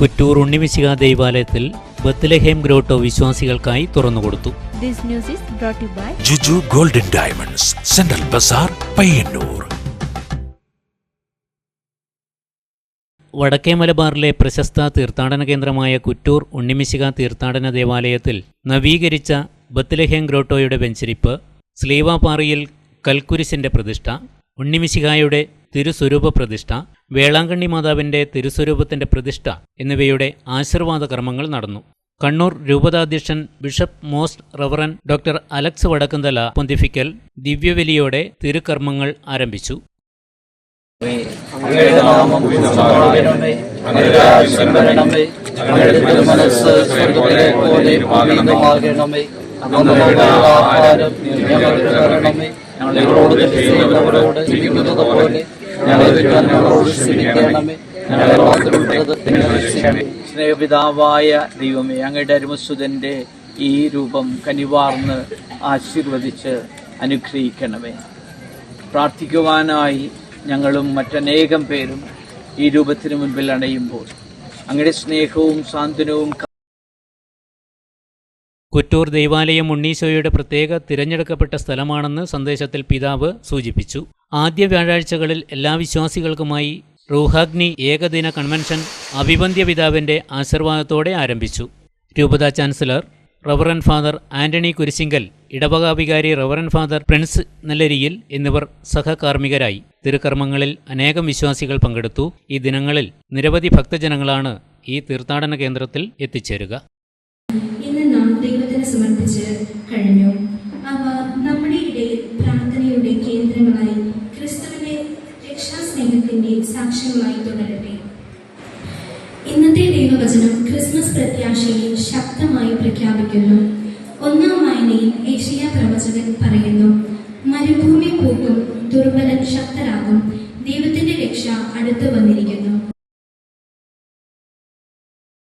കുറ്റൂർ ഉണ്ണിമിശിക ദേവാലയത്തിൽ Bethlehem grotto വിശ്വാസികൾക്കായി തുറന്നുകൊടുത്തു. This news is brought by Juju Golden Diamonds Central Bazaar Payyanur. വടക്കേ മലബാറിലെ പ്രശസ്ത തീർത്ഥാടന കേന്ദ്രമായ കുറ്റൂർ ഉണ്ണിമിശിക തീർത്ഥാടന ദേവാലയത്തിൽ നവീകരിച്ച ബത്ലഹേം ഗ്രോട്ടോയുടെ വെഞ്ചരിപ്പ് സ്ലീവാപാറിയിൽ കൽക്കുരിശിന്റെ പ്രതിഷ്ഠ ഉണ്ണിമിശികായുടെ തിരുസ്വരൂപ പ്രതിഷ്ഠ വേളാങ്കണ്ണി മാതാവിന്റെ തിരുസ്വരൂപത്തിന്റെ പ്രതിഷ്ഠ എന്നിവയുടെ ആശീർവാദ കർമ്മങ്ങൾ നടന്നു. Kannur രൂപതാധ്യക്ഷൻ bishop most reverend doctor Alex Vadakkumthala pontifical ദിവ്യവലിയോടെ തിരുക്കർമ്മങ്ങൾ ആരംഭിച്ചു. ഞങ്ങളോട് സ്നേഹപിതാവായ ദൈവമേ അങ്ങയുടെ അരുമസുതന്റെ ഈ രൂപം കനിവാർന്ന് ആശീർവദിച്ച് അനുഗ്രഹിക്കണമേ. പ്രാർത്ഥിക്കുവാനായി ഞങ്ങളും മറ്റനേകം പേരും ഈ രൂപത്തിന് മുൻപിൽ അണയുമ്പോൾ അങ്ങയുടെ സ്നേഹവും സാന്ത്വനവും കുറ്റൂർ ദൈവാലയം ഉണ്ണീശോയുടെ പ്രത്യേക തിരഞ്ഞെടുക്കപ്പെട്ട സ്ഥലമാണെന്ന് സന്ദേശത്തിൽ പിതാവ് സൂചിപ്പിച്ചു. ആദ്യ വ്യാഴാഴ്ചകളിൽ എല്ലാ വിശ്വാസികൾക്കുമായി റൂഹാഗ്നി ഏകദിന കൺവെൻഷൻ അഭിവന്ധ്യ പിതാവിന്റെ ആശീർവാദത്തോടെ ആരംഭിച്ചു. രൂപത chancellor reverend father Antony Kurisinkal ഇടവകാഭികാരി reverend father Prince Nellariyil എന്നിവർ സഹകാർമ്മികരായി. തിരുക്കർമ്മങ്ങളിൽ അനേകം വിശ്വാസികൾ പങ്കെടുത്തു. ഈ ദിനങ്ങളിൽ നിരവധി ഭക്തജനങ്ങളാണ് ഈ തീർത്ഥാടന കേന്ദ്രത്തിൽ എത്തിച്ചേരുക. സമർപ്പിച്ച് കഴിഞ്ഞു. അവ നമ്മുടെ ഇടയിൽ പ്രാർത്ഥനയുടെ കേന്ദ്രങ്ങളായി ക്രിസ്തുവിന്റെ രക്ഷാസ്നേഹത്തിന്റെ സാക്ഷ്യങ്ങളായി തുടരട്ടെ. ഇന്നത്തെ ദൈവവചനം ക്രിസ്മസ് പ്രത്യാശയെ ശക്തമായി പ്രഖ്യാപിക്കുന്നു. ഒന്നാം വായനയിൽ ഏഷ്യ പ്രവചകൻ പറയുന്നു മരുഭൂമി പൂക്കും ദുർബലൻ ശക്തരാകും ദൈവത്തിന്റെ രക്ഷ അടുത്തു വന്നിരിക്കുന്നു.